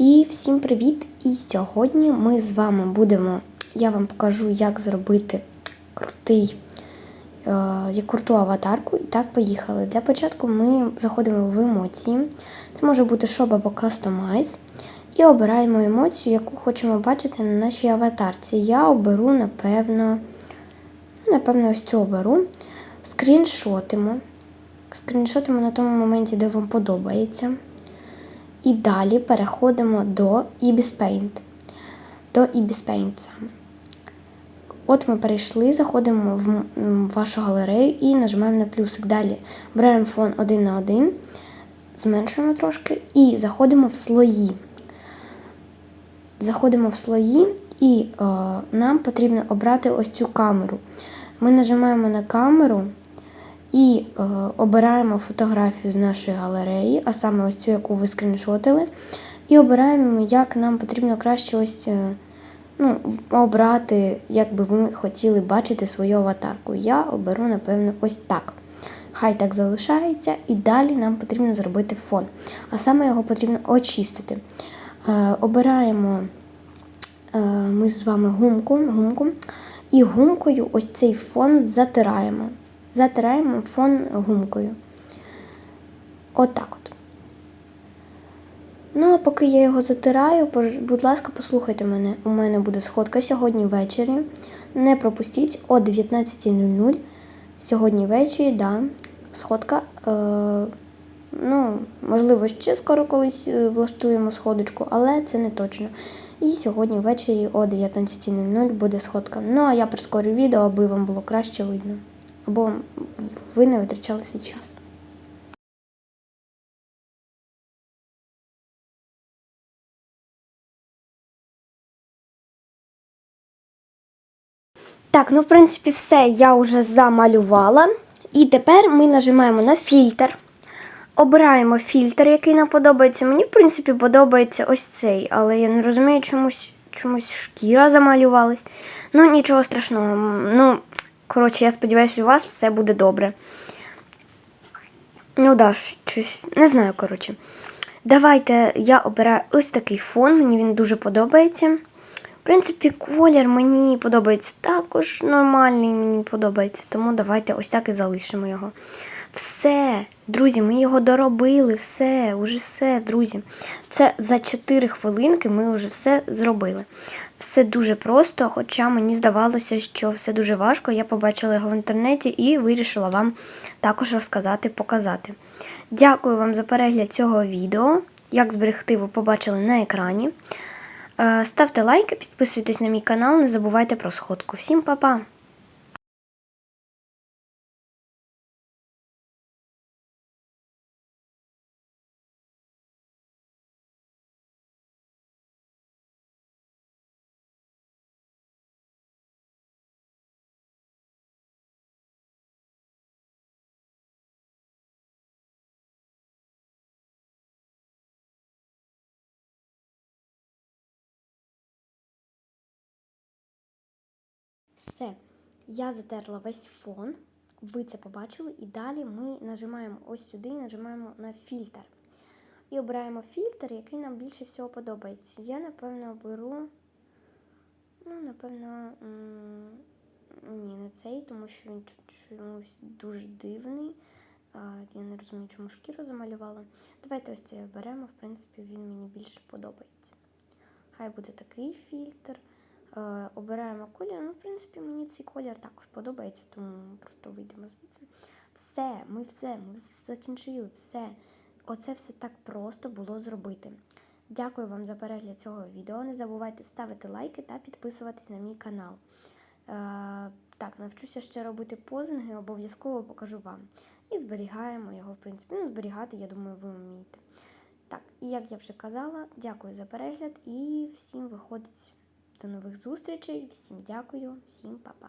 І всім привіт! І сьогодні ми з вами будемо. Я вам покажу, як зробити крутий, е, круту аватарку. І так, поїхали. Для початку ми заходимо в емоції. Це може бути Shop або Customize. І обираємо емоцію, яку хочемо бачити на нашій аватарці. Я оберу, напевно, ну, напевно, ось цю оберу. Скріншотимо. Скріншотимо на тому моменті, де вам подобається. І далі переходимо до Ibis Paint. До Ibis Paint саме. От ми перейшли, заходимо в вашу галерею і нажимаємо на плюсик. Далі беремо фон один на один, зменшуємо трошки і заходимо в слої. Заходимо в слої, і е, нам потрібно обрати ось цю камеру. Ми нажимаємо на камеру і е, обираємо фотографію з нашої галереї, а саме ось цю, яку ви скріншотили. І обираємо, як нам потрібно краще ось е, ну, обрати, як би ви хотіли бачити свою аватарку. Я оберу, напевно, ось так. Хай так залишається, і далі нам потрібно зробити фон. А саме його потрібно очистити. Е, обираємо е, ми з вами гумку, гумку, і гумкою ось цей фон затираємо. Затираємо фон гумкою. Отак от. Ну, а поки я його затираю, будь ласка, послухайте мене. У мене буде сходка сьогодні ввечері. Не пропустіть о 19.00. Сьогодні ввечері, да, сходка. Е, ну, можливо, ще скоро колись е, влаштуємо сходочку, але це не точно. І сьогодні ввечері о 19.00 буде сходка. Ну, а я прискорю відео, аби вам було краще видно. Або ви не витрачали свій час. Так, ну в принципі все я вже замалювала. І тепер ми нажимаємо на фільтр. Обираємо фільтр, який нам подобається. Мені, в принципі, подобається ось цей, але я не розумію, чомусь, чомусь шкіра замалювалась. Ну, нічого страшного. Ну, коротше, я сподіваюся, у вас все буде добре. Ну да, щось. Не знаю, коротше. Давайте я обираю ось такий фон, мені він дуже подобається. В принципі, колір мені подобається також нормальний, мені подобається, тому давайте ось так і залишимо його. Все, друзі, ми його доробили, все, уже все, друзі. Це за 4 хвилинки ми вже все зробили. Все дуже просто, хоча мені здавалося, що все дуже важко. Я побачила його в інтернеті і вирішила вам також розказати, показати. Дякую вам за перегляд цього відео. Як зберегти, ви побачили на екрані. Е, Ставте лайки, підписуйтесь на мій канал, не забувайте про сходку. Всім па-па! Все, я затерла весь фон, ви це побачили, і далі ми нажимаємо ось сюди, і нажимаємо на фільтр. І обираємо фільтр, який нам більше всього подобається. Я, напевно, оберу. Ну, напевно, ні, не цей, тому що він чомусь дуже дивний. Я не розумію, чому шкіру замалювала. Давайте ось цей оберемо, в принципі, він мені більше подобається. Хай буде такий фільтр. Е, обираємо колір. Ну, в принципі, мені цей колір також подобається, тому просто вийдемо звідси. Все, ми все, ми закінчили, все. Оце все так просто було зробити. Дякую вам за перегляд цього відео. Не забувайте ставити лайки та підписуватись на мій канал. Е, так, навчуся ще робити позинги, обов'язково покажу вам. І зберігаємо його, в принципі. Ну, зберігати, я думаю, ви вмієте. Так, і як я вже казала, дякую за перегляд і всім виходить. До нових зустрічей, всім дякую, всім па-па.